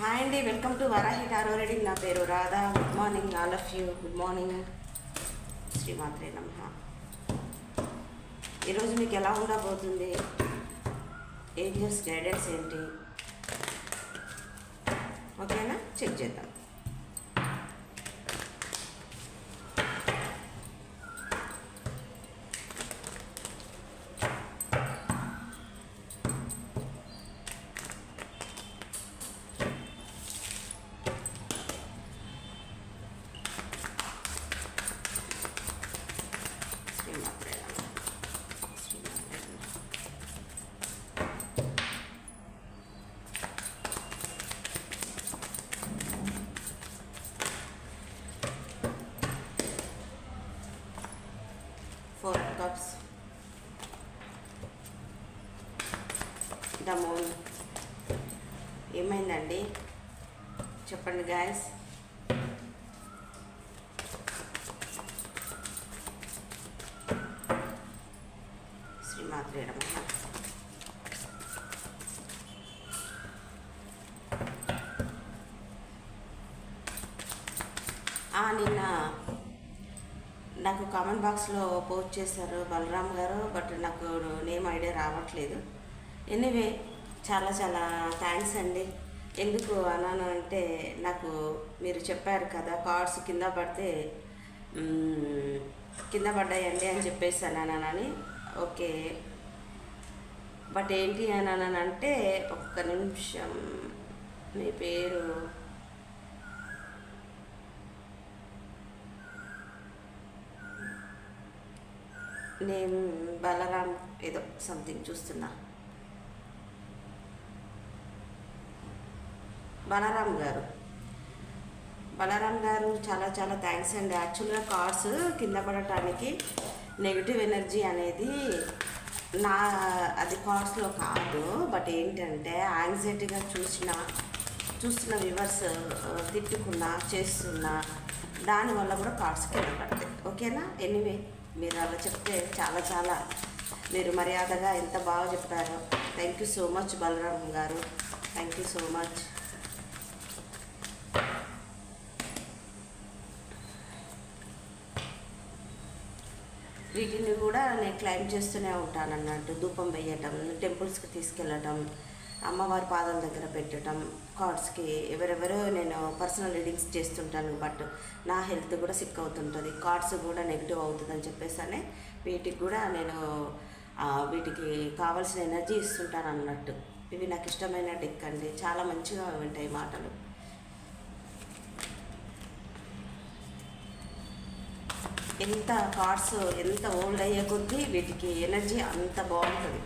Hi అండి welcome to Varahi tarot reading నా పేరు Radha. Good morning all of you good morning శ్రీమాత్రే నమ. ఈరోజు మీకు ఎలా ఉండబోతుంది? ఏరియస్ గైడెన్స్ ఏంటి? ఓకేనా చెక్ చేద్దాం శ్రీమాత్రే నమ శ్రీమాత్రే నమ ఫోర్ కప్స్ ద మూన్ ఏమైందండి చూడండి గాయస్ శ్రీమాత్రే నమ ఆ, నిన్న నాకు కామెంట్ బాక్స్లో పోస్ట్ చేశారు బలరామ్ గారు బట్ నాకు నేమ్ ఐడియా రావట్లేదు. ఎనీవే చాలా చాలా థ్యాంక్స్ అండి. ఎందుకు అన్నాను అంటే నాకు మీరు చెప్పారు కదా కార్డ్స్ కింద పడితే కింద పడ్డాయండి అని చెప్పేసి అన్నానని ఓకే. బట్ ఏంటి అని అంటే ఒక్క నిమిషం. మీ పేరు? నేను బలరాం ఏదో సంథింగ్ చూస్తున్నా. బలరాం గారు. బలరాం గారు చాలా చాలా థ్యాంక్స్ అండి. యాక్చువల్గా కార్డ్స్ కింద పడటానికి నెగిటివ్ ఎనర్జీ అనేది నా అది కార్డ్స్లో కాదు. బట్ ఏంటంటే యాంగ్జైటీగా చూసిన చూస్తున్న వివర్స్ తిట్టుకున్నా చేస్తున్నా దానివల్ల కూడా కార్డ్స్ కింద పడతాయి. ఓకేనా? ఎనీవే మీరు అలా చెప్తే చాలా చాలా మీరు మర్యాదగా ఎంత బాగా చెప్పారో. Thank you so much Balaram garu. Thank you so much. వీటిని కూడా నేను క్లైమ్ చేస్తూనే ఉంటాను అన్నట్టు. ధూపం వేయటం టెంపుల్స్కి తీసుకెళ్ళటం అమ్మవారి పాదాల దగ్గర పెట్టడం కార్డ్స్కి ఎవరెవరో నేను పర్సనల్ రీడింగ్స్ చేస్తుంటాను బట్ నా హెల్త్ కూడా సిక్ అవుతుంటుంది. కార్డ్స్ కూడా నెగిటివ్ అవుతుందని చెప్పేసి వీటికి కూడా నేను వీటికి కావాల్సిన ఎనర్జీ ఇస్తుంటాను అన్నట్టు. ఇవి నాకు ఇష్టమైన డెక్ అండి. చాలా మంచిగా ఉంటాయి మాటలు. ఎంత కార్డ్స్ ఎంత ఓల్డ్ అయ్యే కొద్దీ వీటికి ఎనర్జీ అంత బాగుంటుంది.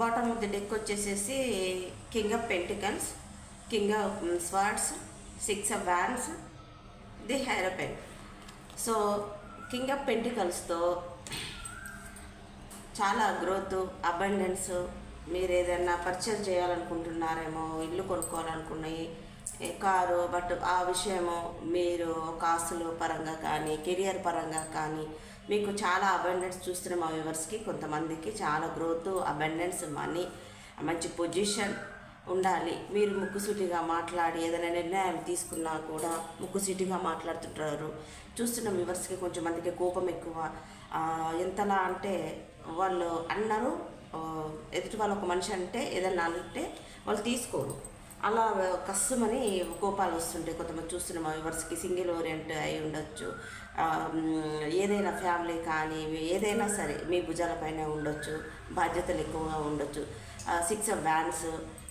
బాటమ్ ఆఫ్ ది డెక్ వచ్చేసేసి king of pentacles king of swords six of wands the hierophant so king of పెంటికల్స్తో చాలా గ్రోత్ అబండెన్స్ మీరు ఏదైనా పర్చేజ్ చేయాలనుకుంటున్నారేమో ఇల్లు కొనుక్కోవాలనుకున్నాయి కారు బట్ ఆ విషయము మీరు కాసులు పరంగా కానీ కెరియర్ పరంగా కానీ మీకు చాలా అబండెన్స్ చూస్తున్న మా వ్యూవర్స్కి కొంతమందికి చాలా గ్రోత్ అబండెన్స్ మనీ మంచి పొజిషన్ ఉండాలి. మీరు ముక్కుసూటిగా మాట్లాడి ఏదైనా నిర్ణయాలు తీసుకున్నా కూడా ముక్కుసూటిగా మాట్లాడుతుంటారు. చూస్తున్న వ్యూవర్స్కి కొంచెం మందికి కోపం ఎక్కువ. ఎంతలా అంటే వాళ్ళు అన్నారు ఎదుటి వాళ్ళు ఒక మనిషి అంటే ఏదైనా అంటే వాళ్ళు తీసుకోరు. అలా కష్టమని కోపాలు వస్తుంటాయి. కొంతమంది చూస్తున్న మా వ్యూవర్స్కి సింగిల్ ఓరియంట్ అయి ఉండొచ్చు. ఏదైనా ఫ్యామిలీ కానీ ఏదైనా సరే మీ భుజాలపైన ఉండొచ్చు. బాధ్యతలు ఎక్కువగా ఉండొచ్చు. సిక్స్ వ్యాన్స్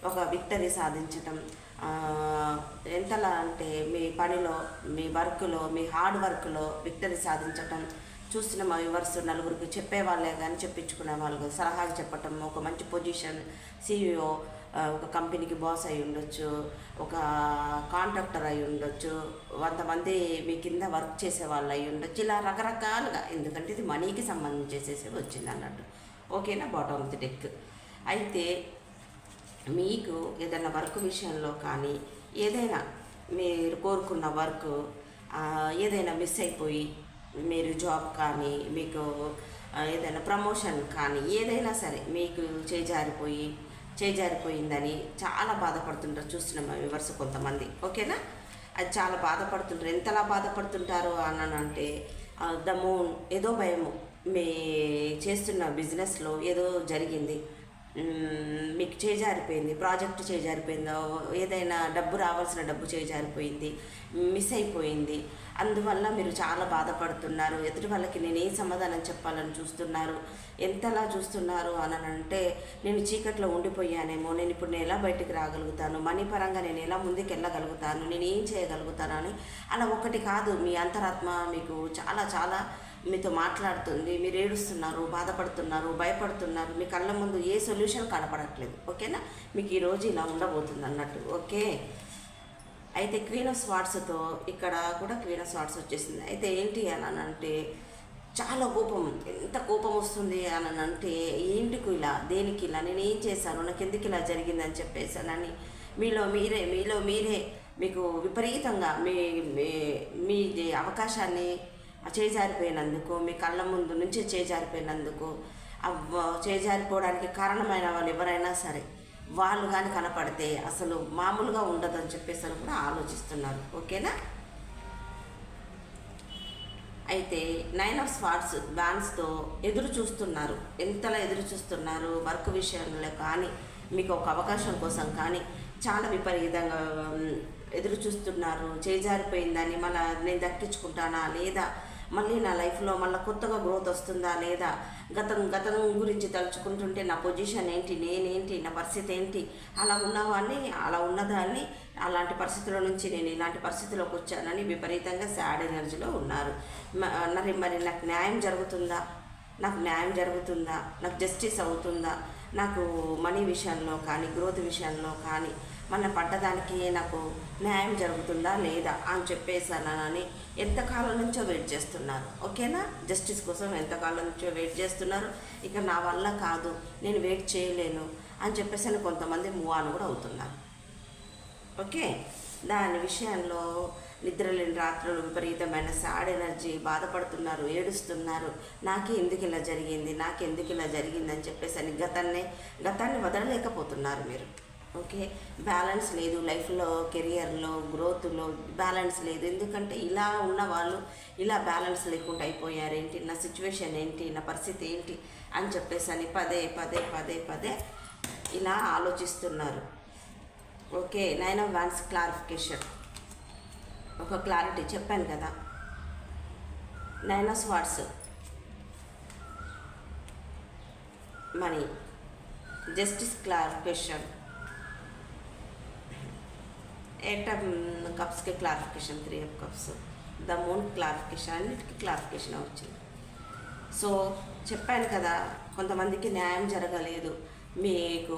ఒక విక్టరీ సాధించటం ఎంతలా అంటే మీ పనిలో మీ వర్క్లో మీ హార్డ్ వర్క్లో విక్టరీ సాధించటం చూసిన మా వ్యూవర్స్ నలుగురికి చెప్పేవాళ్ళే కానీ చెప్పించుకునే వాళ్ళు సలహాలు చెప్పటం ఒక మంచి పొజిషన్ సీఈఓ ఒక కంపెనీకి బాస్ అయి ఉండొచ్చు ఒక కాంట్రాక్టర్ అయి ఉండొచ్చు కొంతమంది మీ కింద వర్క్ చేసే వాళ్ళు అయి ఉండొచ్చు ఇలా రకరకాలుగా ఎందుకంటే ఇది మనీకి సంబంధించేసేసి వచ్చింది అన్నట్టు ఓకేనా? Bottom of the deck. అయితే మీకు ఏదైనా వర్క్ విషయంలో కానీ ఏదైనా మీరు కోరుకున్న వర్క్ ఏదైనా మిస్ అయిపోయి మీరు జాబ్ కానీ మీకు ఏదైనా ప్రమోషన్ కానీ ఏదైనా సరే మీకు చేజారిపోయి చేజారిపోయిందని చాలా బాధపడుతుంటారు. చూస్తున్నాం మా వివర్స్ కొంతమంది. ఓకేనా? అది చాలా బాధపడుతుంటారు. ఎంతలా బాధపడుతుంటారు అని అంటే ద మూన్ ఏదో భయము. మీ చేస్తున్న బిజినెస్లో ఏదో జరిగింది. మీకు చేజారిపోయింది ప్రాజెక్ట్ చేజారిపోయిందో ఏదైనా డబ్బు రావాల్సిన డబ్బు చేజారిపోయింది మిస్ అయిపోయింది. అందువల్ల మీరు చాలా బాధపడుతున్నారు. ఎదుటి వాళ్ళకి నేను ఏ సమాధానం చెప్పాలని చూస్తున్నారు? ఎంతలా చూస్తున్నారు అని అంటే నేను చీకట్లో ఉండిపోయానేమో నేను ఇప్పుడు నేను ఎలా బయటికి రాగలుగుతాను? మనీ పరంగా నేను ఎలా ముందుకు వెళ్ళగలుగుతాను నేను ఏం చేయగలుగుతాను అని అలా ఒకటి కాదు. మీ అంతరాత్మ మీకు చాలా చాలా మీతో మాట్లాడుతుంది మీరు ఏడుస్తున్నారు బాధపడుతున్నారు భయపడుతున్నారు మీ కళ్ళ ముందు ఏ సొల్యూషన్ కనపడట్లేదు. ఓకేనా? మీకు ఈరోజు ఇలా ఉండబోతుంది అన్నట్టు. ఓకే? అయితే క్వీన్ ఆఫ్ స్వాట్స్తో ఇక్కడ కూడా క్వీన్ ఆఫ్ స్వాట్స్ వచ్చేసింది. అయితే ఏంటి అని అంటే చాలా కోపం ఎంత కోపం వస్తుంది అని అంటే ఏంటికి ఇలా దేనికి ఇలా నేను ఏం చేశాను నాకు ఎందుకు ఇలా జరిగిందని చెప్పేసానని మీలో మీరే మీలో మీరే మీకు విపరీతంగా మీ మీ- మీ అవకాశాన్ని చేజారిపోయినందుకు మీ కళ్ళ ముందు నుంచి చేజారిపోయినందుకు అవ్వ- చేజారిపోవడానికి కారణమైన వాళ్ళు ఎవరైనా సరే వాళ్ళు కానీ కనపడితే అసలు మామూలుగా ఉండదని చెప్పేసి అని కూడా ఆలోచిస్తున్నారు. ఓకేనా? అయితే నైన్ ఆఫ్ స్పాట్స్ బ్యాన్స్తో ఎదురు చూస్తున్నారు. ఎంతలా ఎదురు చూస్తున్నారు? వర్క్ విషయంలో కానీ మీకు ఒక అవకాశం కోసం కానీ చాలా విపరీతంగా ఎదురు చూస్తున్నారు. చేజారిపోయిందని మళ్ళీ నేను దక్కించుకుంటానా? లేదా మళ్ళీ నా లైఫ్లో మళ్ళీ కొత్తగా గ్రోత్ వస్తుందా లేదా? గతం గతం గురించి తలుచుకుంటుంటే నా పొజిషన్ ఏంటి నేనేంటి నా పరిస్థితి ఏంటి? అలా ఉన్నవాడిని అలా ఉన్నదాన్ని అలాంటి పరిస్థితుల నుంచి నేను ఇలాంటి పరిస్థితిలోకి వచ్చానని విపరీతంగా సాడ్ ఎనర్జీలో ఉన్నారు. మరి మరి నాకు న్యాయం జరుగుతుందా? నాకు న్యాయం జరుగుతుందా? నాకు జస్టిస్ అవుతుందా? నాకు మనీ విషయంలో కానీ గ్రోత్ విషయంలో కానీ మన పడ్డదానికి నాకు న్యాయం జరుగుతుందా లేదా అని చెప్పేసానని ఎంతకాలం నుంచో వెయిట్ చేస్తున్నారు ఓకేనా? జస్టిస్ కోసం ఎంతకాలం నుంచో వెయిట్ చేస్తున్నారు? ఇక నా వల్ల కాదు నేను వెయిట్ చేయలేను అని చెప్పేసి అని కొంతమంది మూవ్ ఆన్ కూడా అవుతున్నారు. ఓకే? దాని విషయంలో నిద్రలేని రాత్రులు విపరీతమైన సాడ్ ఎనర్జీ బాధపడుతున్నారు ఏడుస్తున్నారు. నాకే ఎందుకు ఇలా జరిగింది? నాకు ఎందుకు ఇలా జరిగింది అని చెప్పేసి అని గతాన్ని గతాన్ని వదలలేకపోతున్నారు మీరు. ఓకే? బ్యాలెన్స్ లేదు లైఫ్లో కెరియర్లో గ్రోత్లో బ్యాలెన్స్ లేదు. ఎందుకంటే ఇలా ఉన్న వాళ్ళు ఇలా బ్యాలెన్స్ లేకుండా అయిపోయారు ఏంటి నా సిచ్యువేషన్ ఏంటి? నా పరిస్థితి ఏంటి? అని చెప్పేసి అని పదే పదే పదే పదే ఇలా ఆలోచిస్తున్నారు. Okay? Nine of wands clarification ఒక క్లారిటీ చెప్పాను కదా. Nine of swords money justice clarification eight కప్స్కి clarification three of cups the moon clarification అన్నిటికీ క్లారిఫికేషన్ వచ్చింది సో చెప్పాను కదా కొంతమందికి న్యాయం జరగలేదు. మీకు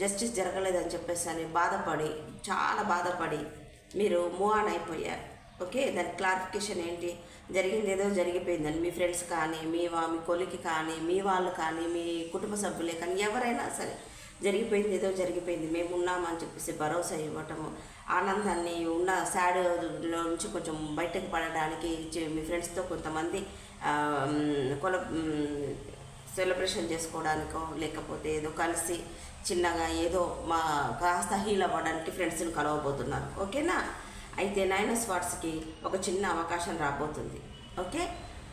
జస్టిస్ జరగలేదని చెప్పేసి అని బాధపడి చాలా బాధపడి మీరు మూవ్ ఆన్ అయిపోయారు. ఓకే దాని క్లారిఫికేషన్ ఏంటి? జరిగింది ఏదో జరిగిపోయిందని మీ ఫ్రెండ్స్ కానీ మీ వా మీ కొలికి కానీ మీ వాళ్ళు కానీ మీ కుటుంబ సభ్యులే కానీ ఎవరైనా సరే జరిగిపోయింది ఏదో జరిగిపోయింది మేము ఉన్నామని చెప్పేసి భరోసా ఇవ్వటము ఆనందాన్ని ఉన్న సాడ్లో నుంచి కొంచెం బయటకు పడడానికి మీ ఫ్రెండ్స్తో కొంతమంది కొల సెలబ్రేషన్ చేసుకోవడానికో లేకపోతే ఏదో కలిసి చిన్నగా ఏదో మా కాస్త హీల్ అవ్వడానికి ఫ్రెండ్స్ని కలవబోతున్నారు. ఓకేనా అయితే నైన్ స్పాట్స్కి ఒక చిన్న అవకాశం రాబోతుంది. ఓకే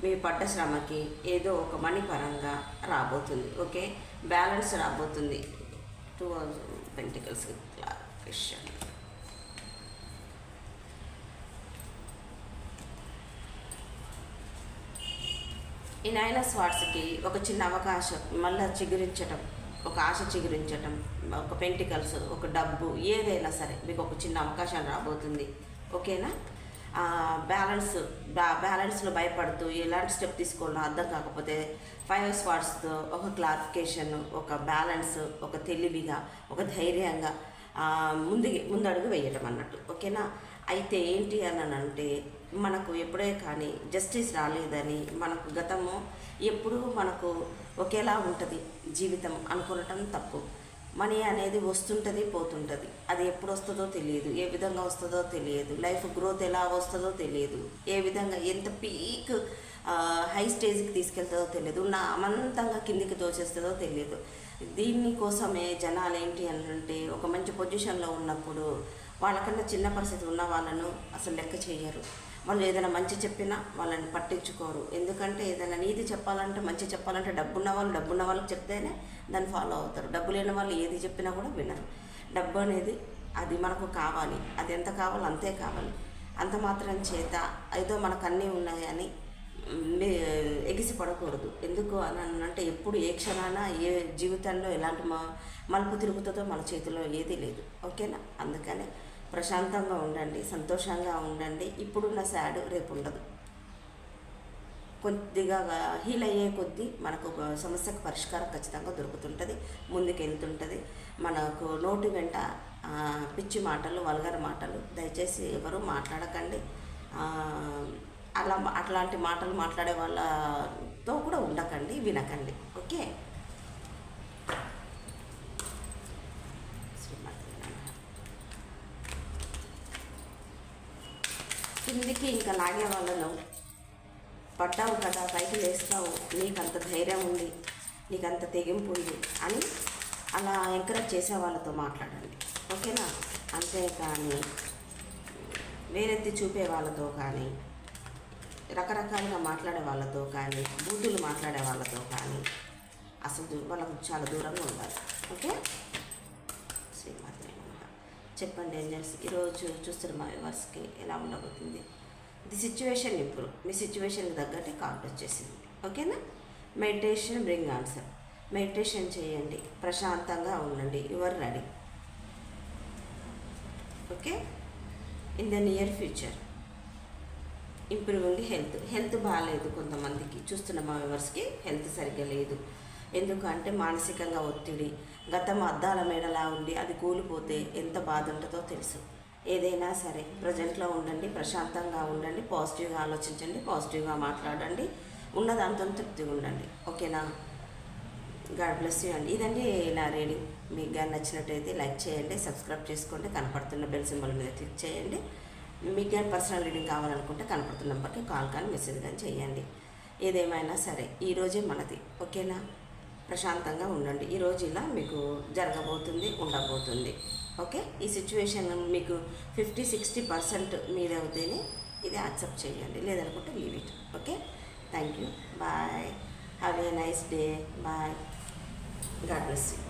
మీ పడ్డ శ్రమకి ఏదో ఒక మనీ పరంగా రాబోతుంది. ఓకే బ్యాలెన్స్ రాబోతుంది. టూ పెంటికల్స్ క్లారిఫికేషన్ ఈ నైన్ స్వాట్స్కి ఒక చిన్న అవకాశం మళ్ళీ చిగురించటం ఒక ఆశ చిగురించటం ఒక పెంటికల్స్ ఒక డబ్బు ఏదైనా సరే మీకు ఒక చిన్న అవకాశం రాబోతుంది. ఓకేనా? బ్యాలెన్స్ బ్యా బ్యాలెన్స్లో భయపడుతూ ఎలాంటి స్టెప్ తీసుకోవాలో అర్థం కాకపోతే ఫైవ్ స్పాట్స్తో ఒక క్లారిఫికేషన్ ఒక బ్యాలెన్స్ ఒక తెలివిగా ఒక ధైర్యంగా ముందు ముందడుగు వేయటం అన్నట్టు. ఓకేనా? అయితే ఏంటి అని అంటే మనకు ఎప్పుడే కానీ జస్టిస్ రాలేదని మనకు గతము ఎప్పుడూ మనకు ఒకేలా ఉంటుంది జీవితం అనుకోవటం తప్పు. మనీ అనేది వస్తుంటుంది పోతుంటుంది. అది ఎప్పుడు వస్తుందో తెలియదు ఏ విధంగా వస్తుందో తెలియదు లైఫ్ గ్రోత్ ఎలా వస్తుందో తెలియదు ఏ విధంగా ఎంత పీక్ హై స్టేజ్కి తీసుకెళ్తుందో తెలియదు నా అమంతంగా కిందికి దోచేస్తుందో తెలియదు. దీని కోసమే జనాలు ఏంటి అని అంటే ఒక మంచి పొజిషన్లో ఉన్నప్పుడు వాళ్ళకన్నా చిన్న పరిస్థితి ఉన్న వాళ్ళను అసలు లెక్క చేయరు. వాళ్ళు ఏదైనా మంచి చెప్పినా వాళ్ళని పట్టించుకోరు. ఎందుకంటే ఏదైనా నీతి చెప్పాలంటే మంచి చెప్పాలంటే డబ్బున్న వాళ్ళు డబ్బున్న వాళ్ళకి చెప్తేనే దాన్ని ఫాలో అవుతారు. డబ్బు లేని వాళ్ళు ఏది చెప్పినా కూడా వినరు. డబ్బు అనేది అది మనకు కావాలి. అది ఎంత కావాలో అంతే కావాలి. అంత మాత్రం చేత ఏదో మనకు అన్నీ ఉన్నాయని ఎగిసి పడకూడదు. ఎందుకు అని అంటే ఎప్పుడు ఏ క్షణాన ఏ జీవితంలో ఎలాంటి మ మలుపు తిరుగుతుందో మన చేతిలో ఏదీ లేదు. ఓకేనా? అందుకనే ప్రశాంతంగా ఉండండి సంతోషంగా ఉండండి. ఇప్పుడున్న శాడ్ రేపు ఉండదు కొద్దిగా హీల్ అయ్యే కొద్దీ మనకు ఒక సమస్యకు పరిష్కారం ఖచ్చితంగా దొరుకుతుంటుంది ముందుకు వెళ్తుంటుంది మనకు నోటి వెంట పిచ్చి మాటలు వల్గర మాటలు దయచేసి ఎవరు మాట్లాడకండి. అలా అట్లాంటి మాటలు మాట్లాడే వాళ్ళతో కూడా ఉండకండి వినకండి. ఓకే శ్రీమతి నమః. కిందికి ఇంకా లాగే వాళ్ళను. పడ్డావు కదా పైకి లేస్తావు. నీకు అంత ధైర్యం ఉంది నీకు అంత తెగింపు ఉంది అని అలా ఎంకరేజ్ చేసే వాళ్ళతో మాట్లాడండి. ఓకేనా? అంతేకాని వేరెత్తి చూపే వాళ్ళతో కానీ రకరకాలుగా మాట్లాడే వాళ్ళతో కానీ బూతులు మాట్లాడే వాళ్ళతో కానీ అసలు వాళ్ళకు చాలా దూరంగా ఉండాలి. ఓకే? శ్రీమాత చెప్పండి ఏంజల్స్ ఈరోజు చూస్తున్న మా వ్యూవర్స్కి ఎలా ఉండబోతుంది? ది సిచ్యువేషన్ ఇంప్రూవ్ మీ సిచ్యువేషన్కి తగ్గట్టు కార్డ్ వచ్చేసింది ఓకేనా? Meditation bring answer. మెడిటేషన్ చేయండి. ప్రశాంతంగా ఉండండి. Your ready. Okay? In the near future. Improving health. Health బాగాలేదు కొంతమందికి. చూస్తున్న మా వ్యూవర్స్కి హెల్త్ సరిగ్గా లేదు. ఎందుకంటే మానసికంగా ఒత్తిడి గతం అద్దాల మేడలా ఉండి అది కూలిపోతే ఎంత బాధ ఉంటుందో తెలుసు. ఏదైనా సరే ప్రజెంట్లో ఉండండి ప్రశాంతంగా ఉండండి పాజిటివ్గా ఆలోచించండి పాజిటివ్గా మాట్లాడండి ఉన్న దాంతో తృప్తిగా ఉండండి. ఓకేనా? గాడ్ బ్లెస్ యూ అండి. ఇదండి నా రీడింగ్ మీకు కానీ నచ్చినట్టయితే లైక్ చేయండి సబ్స్క్రైబ్ చేసుకోండి కనపడుతున్న బెల్ సింబల్ మీద క్లిక్ చేయండి. మీకు కానీ పర్సనల్ రీడింగ్ కావాలనుకుంటే కనపడుతున్న నెంబర్కి కాల్ కానీ మెసేజ్ కానీ చేయండి. ఏదేమైనా సరే ఈరోజే మనది. ఓకేనా? ప్రశాంతంగా ఉండండి. ఈరోజు ఇలా మీకు జరగబోతుంది ఉండబోతుంది. ఓకే? ఈ సిచ్యువేషన్ మీకు ఫిఫ్టీ సిక్స్టీ పర్సెంట్ మీద అవుతేనే ఇది యాక్సెప్ట్ చేయండి. లేదనుకుంటే leave it okay? Thank you bye have a nice day bye God bless you